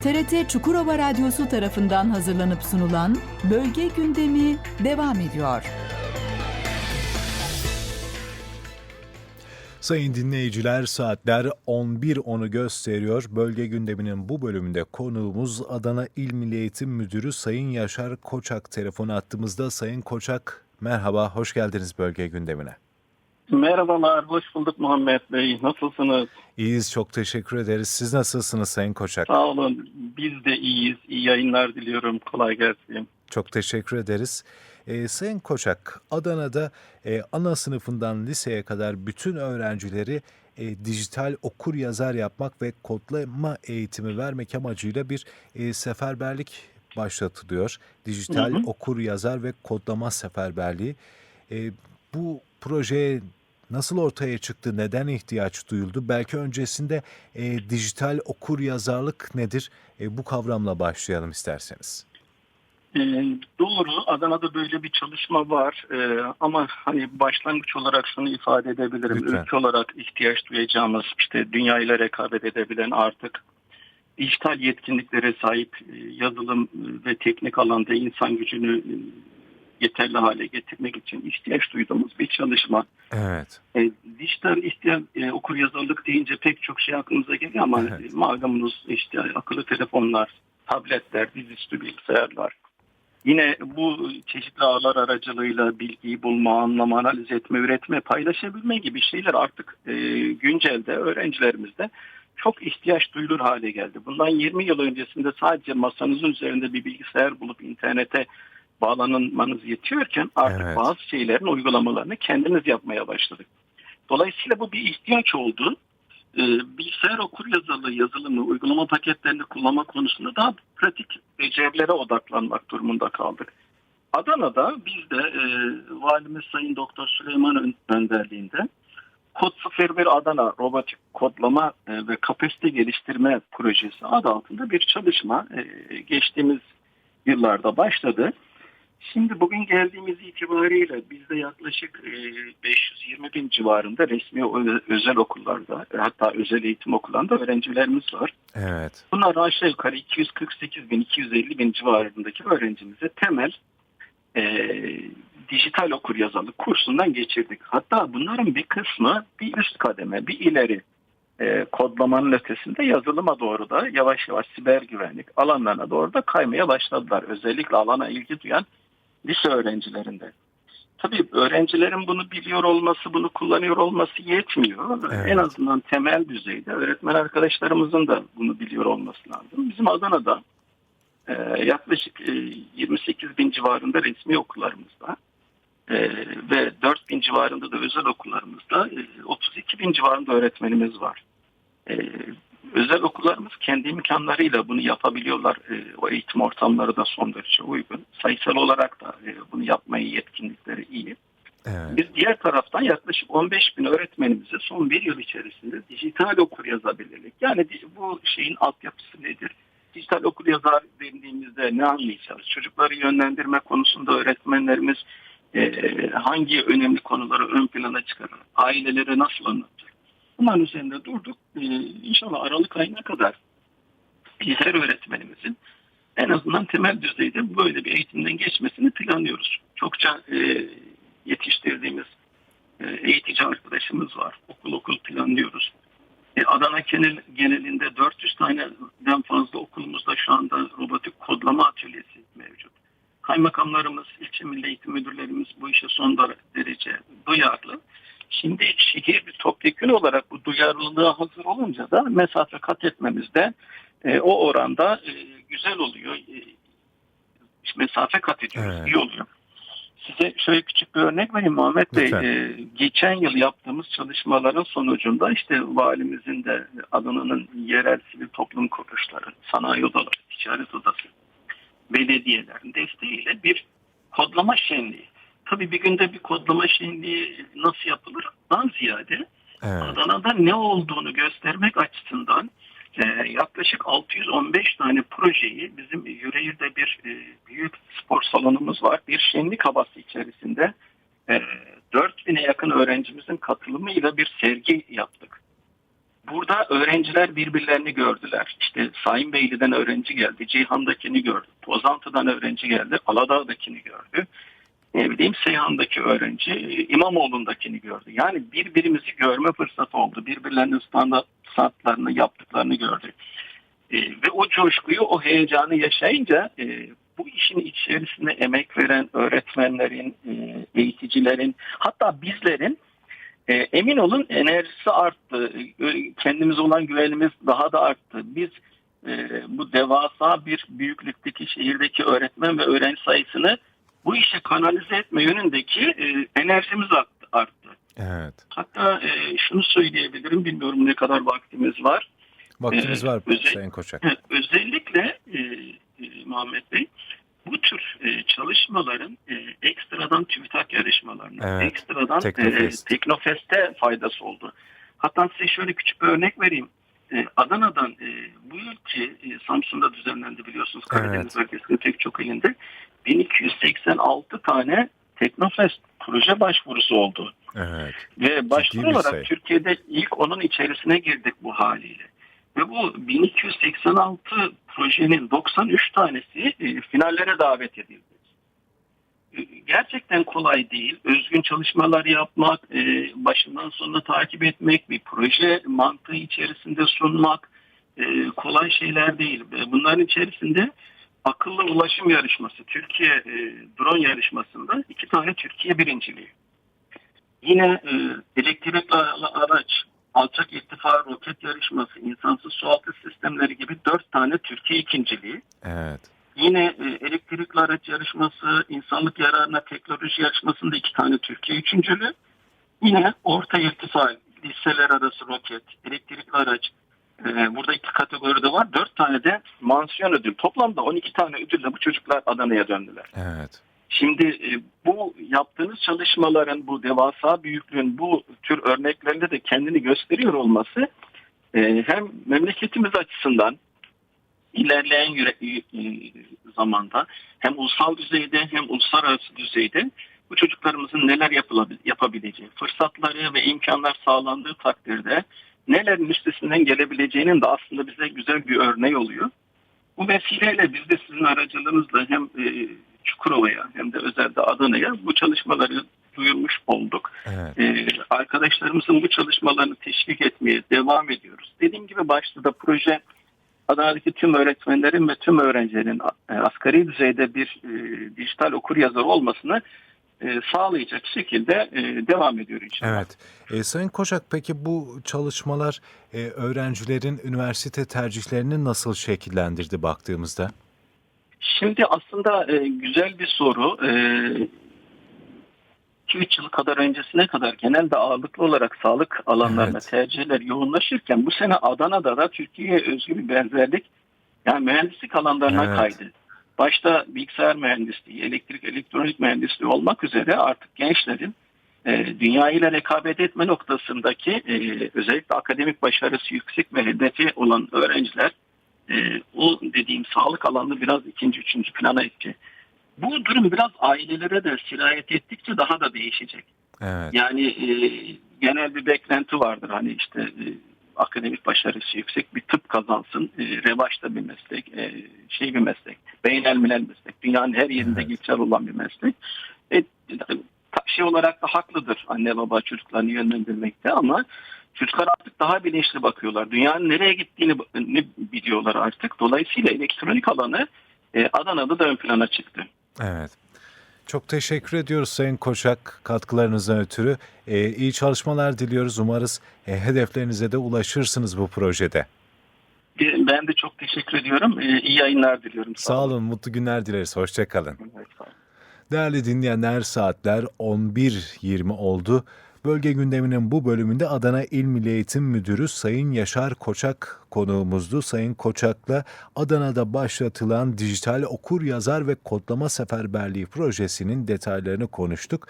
TRT Çukurova Radyosu tarafından hazırlanıp sunulan Bölge Gündemi devam ediyor. Sayın dinleyiciler saatler 11.10'u gösteriyor. Bölge gündeminin bu bölümünde konuğumuz Adana İl Milli Eğitim Müdürü Sayın Yaşar Koçak telefonu attığımızda. Sayın Koçak merhaba, hoş geldiniz bölge gündemine. Merhabalar, hoş bulduk Muhammed Bey. Nasılsınız? İyiyiz, çok teşekkür ederiz. Siz nasılsınız Sayın Koçak? Sağ olun. Biz de iyiyiz. İyi yayınlar diliyorum. Kolay gelsin. Çok teşekkür ederiz. Ee, Sayın Koçak, Adana'da e, ana sınıfından liseye kadar bütün öğrencileri e, dijital okur yazar yapmak ve kodlama eğitimi vermek amacıyla bir e, seferberlik başlatılıyor. Dijital Hı hı. okur yazar ve kodlama seferberliği. E, bu proje nasıl ortaya çıktı? Neden ihtiyaç duyuldu? Belki öncesinde e, dijital okur yazarlık nedir? E, bu kavramla başlayalım isterseniz. Ee, doğru, Adana'da böyle bir çalışma var. Ee, ama hani başlangıç olarak şunu ifade edebilirim. Lütfen. Ülke olarak ihtiyaç duyacağımız işte dünya ile rekabet edebilen artık dijital yetkinliklere sahip e, yazılım ve teknik alanda insan gücünü e, yeterli hale getirmek için ihtiyaç duyduğumuz bir çalışma. Evet. E, dijital ihtiyaç e, okur yazarlık deyince pek çok şey aklımıza geliyor ama Evet. e, malumunuz işte akıllı telefonlar, tabletler, dizüstü bilgisayarlar. Yine bu çeşitli ağlar aracılığıyla bilgiyi bulma, anlama, analiz etme, üretme, paylaşabilme gibi şeyler artık e, güncelde öğrencilerimizde çok ihtiyaç duyulur hale geldi. Bundan 20 yıl öncesinde sadece masanızın üzerinde bir bilgisayar bulup internete bağlanmanız yetiyorken artık Evet. bazı şeylerin uygulamalarını kendiniz yapmaya başladık. Dolayısıyla bu bir ihtiyaç oldu. Ee, bilgisayar okur yazılı yazılımı, uygulama paketlerini kullanma konusunda daha pratik becerilere odaklanmak durumunda kaldık. Adana'da biz de e, Valimiz Sayın Doktor Süleyman Ön- önderliğinde Kod 01 Adana Robotik Kodlama e, ve Kapasite Geliştirme Projesi adı altında bir çalışma e, geçtiğimiz yıllarda başladı. Şimdi bugün geldiğimiz itibariyle bizde yaklaşık e, 520 bin civarında resmi özel okullarda e, hatta özel eğitim okullarında öğrencilerimiz var. Evet. Bunlar aşağı yukarı 248 bin 250 bin civarındaki öğrencimize temel e, dijital okur yazarlık kursundan geçirdik. Hatta bunların bir kısmı bir üst kademe bir ileri e, kodlamanın ötesinde yazılıma doğru da yavaş yavaş siber güvenlik alanlarına doğru da kaymaya başladılar. Özellikle alana ilgi duyan lise öğrencilerinde. Tabii öğrencilerin bunu biliyor olması, bunu kullanıyor olması yetmiyor. Evet. En azından temel düzeyde öğretmen arkadaşlarımızın da bunu biliyor olması lazım. Bizim Adana'da e, yaklaşık e, 28 bin civarında resmi okullarımızda e, ve 4 bin civarında da özel okullarımızda e, 32 bin civarında öğretmenimiz var. E, özel okullarımız kendi imkanlarıyla bunu yapabiliyorlar. E, o eğitim ortamları da son derece uygun. Sayısal olarak da e, bunu yapmayı yetkinlikleri iyi. Evet. Biz diğer taraftan yaklaşık 15 bin öğretmenimize son bir yıl içerisinde dijital okur yazabilirlik. Yani bu şeyin altyapısı nedir? Dijital okur yazar dediğimizde ne anlayacağız? Çocukları yönlendirme konusunda öğretmenlerimiz e, hangi önemli konuları ön plana çıkarır? Ailelere nasıl anlatacak? Bunların üzerinde durduk. E, inşallah Aralık ayına kadar her öğretmenimizin en azından temel düzeyde böyle bir eğitimden geçmesini planlıyoruz. Çokça e, yetiştirdiğimiz eğitici arkadaşımız var. Okul okul planlıyoruz. E, Adana genel, genelinde 400 taneden fazla okulumuzda şu anda robotik kodlama atölyesi mevcut. Kaymakamlarımız, ilçe milli eğitim müdürlerimiz bu işe son derece duyarlı. Şimdi şehir bir topyekun olarak bu duyarlılığa hazır olunca da mesafe kat etmemizde e, o oranda e, güzel oluyor. E, mesafe kat ediyoruz, Evet. iyi oluyor. Size şöyle küçük bir örnek vereyim Muhammed Bey. Lütfen. E, geçen yıl yaptığımız çalışmaların sonucunda işte valimizin de Adana'nın yerel sivil toplum kuruluşları, sanayi odaları, ticaret odası, belediyelerin desteğiyle bir kodlama şenliği. Tabii bir günde bir kodlama şenliği nasıl yapılır? Daha ziyade Evet. Adana'da ne olduğunu göstermek açısından e, yaklaşık 615 tane projeyi bizim Yüreğir'de bir e, büyük spor salonumuz var. Bir şenlik havası içerisinde e, 4000'e yakın öğrencimizin katılımıyla bir sergi yaptık. burada öğrenciler birbirlerini gördüler. İşte Sayın Beyli'den öğrenci geldi, Ceyhan'dakini gördü, Pozantı'dan öğrenci geldi, Aladağ'dakini gördü. Ne bileyim Seyhan'daki öğrenci İmamoğlu'ndakini gördü. Yani birbirimizi görme fırsatı oldu. Birbirlerinin standartlarını yaptıklarını gördü. E, ve o coşkuyu, o heyecanı yaşayınca e, bu işin içerisinde emek veren öğretmenlerin, e, eğiticilerin, hatta bizlerin e, emin olun enerjisi arttı. E, kendimize olan güvenimiz daha da arttı. Biz e, bu devasa bir büyüklükteki şehirdeki öğretmen ve öğrenci sayısını bu işe kanalize etme yönündeki e, enerjimiz arttı. Evet. Hatta e, şunu söyleyebilirim, bilmiyorum ne kadar vaktimiz var. Vaktimiz Ee, var özel- Sayın Koçak. Evet, Özellikle e, e, Muhammed Bey bu tür e, çalışmaların e, ekstradan TÜBİTAK yarışmalarına, Evet, ekstradan Teknofest. E, Teknofest'e faydası oldu. Hatta size şöyle küçük bir örnek vereyim. E, Adana'dan e, bu yılki e, Samsun'da düzenlendi biliyorsunuz Karadeniz bölgesinin pek çok ilinde 1286 tane Teknofest proje başvurusu oldu. Evet. Ve başvuru olarak sayı. Türkiye'de ilk onun içerisine girdik bu haliyle. Ve bu 1286 projenin 93 tanesi e, finallere davet edildi. E, Gerçekten kolay değil. Özgün çalışmalar yapmak, e, başından sonuna takip etmek, bir proje mantığı içerisinde sunmak kolay şeyler değil. Bunların içerisinde akıllı ulaşım yarışması, Türkiye e, drone yarışmasında iki tane Türkiye birinciliği. Yine e, elektrikli araç, alçak irtifa roket yarışması, insansız sualtı sistemleri gibi dört tane Türkiye ikinciliği. Evet. Yine e, elektrikli araç yarışması, insanlık yararına teknoloji yarışmasında iki tane Türkiye üçüncülüğü. Yine orta irtifa, liseler arası roket, elektrikli araç, e, burada iki kategoride var. Dört tane de mansiyon ödül. Toplamda 12 tane ödülle bu çocuklar Adana'ya döndüler. Evet. Şimdi e, bu yaptığınız çalışmaların bu devasa büyüklüğün bu tür örneklerinde de kendini gösteriyor olması e, hem memleketimiz açısından ilerleyen yüre- e, zamanda hem ulusal düzeyde hem uluslararası düzeyde bu çocuklarımızın neler yapılabil- yapabileceği, fırsatları ve imkanlar sağlandığı takdirde nelerin üstesinden gelebileceğinin de aslında bize güzel bir örneği oluyor. Bu vesileyle biz de sizin aracılığınızla hem e, Çukurova'ya hem de özellikle Adana'ya bu çalışmaları duyurmuş olduk. Evet. E, arkadaşlarımızın bu çalışmalarını teşvik etmeye devam ediyoruz. Dediğim gibi başta da proje Adana'daki tüm öğretmenlerin ve tüm öğrencilerin e, asgari düzeyde bir e, dijital okur yazarı olmasını sağlayacak şekilde e, devam ediyor inşallah. Evet. E, Sayın Koçak peki bu çalışmalar e, öğrencilerin üniversite tercihlerini nasıl şekillendirdi baktığımızda? Şimdi aslında e, güzel bir soru. 2-3 yıl kadar öncesine kadar genelde ağırlıklı olarak sağlık alanlarına Evet. tercihler yoğunlaşırken bu sene Adana'da da Türkiye'ye özgü bir benzerlik yani mühendislik alanlarına Evet. kaydı. Başta bilgisayar mühendisliği, elektrik, elektronik mühendisliği olmak üzere artık gençlerin e, dünya ile rekabet etme noktasındaki e, özellikle akademik başarısı yüksek ve hedefi olan öğrenciler e, o dediğim sağlık alanını biraz ikinci, üçüncü plana etti. Bu durum biraz ailelere de sirayet ettikçe daha da değişecek. Evet. Yani e, genel bir beklenti vardır hani işte e, akademik başarısı yüksek bir tıp kazansın, e, revaçta bir meslek, e, şey bir meslek, beynelmilel meslek, dünyanın her yerinde Evet. geçer olan bir meslek. E, şey olarak da haklıdır anne baba çocuklarını yönlendirmekte ama çocuklar artık daha bilinçli bakıyorlar. Dünyanın nereye gittiğini ni- biliyorlar artık. Dolayısıyla elektronik alanı e, Adana'da da ön plana çıktı. Evet. Çok teşekkür ediyoruz Sayın Koçak katkılarınızdan ötürü. E, iyi çalışmalar diliyoruz. Umarız e, hedeflerinize de ulaşırsınız bu projede. Ben de çok teşekkür ediyorum. E, iyi yayınlar diliyorum. Sağ olun, mutlu günler dileriz. Hoşçakalın. Evet, sağ olun. Değerli dinleyenler saatler 11.20 oldu. Bölge gündeminin bu bölümünde Adana İl Milli Eğitim Müdürü Sayın Yaşar Koçak konuğumuzdu. Sayın Koçak'la Adana'da başlatılan dijital okur yazar ve kodlama seferberliği projesinin detaylarını konuştuk.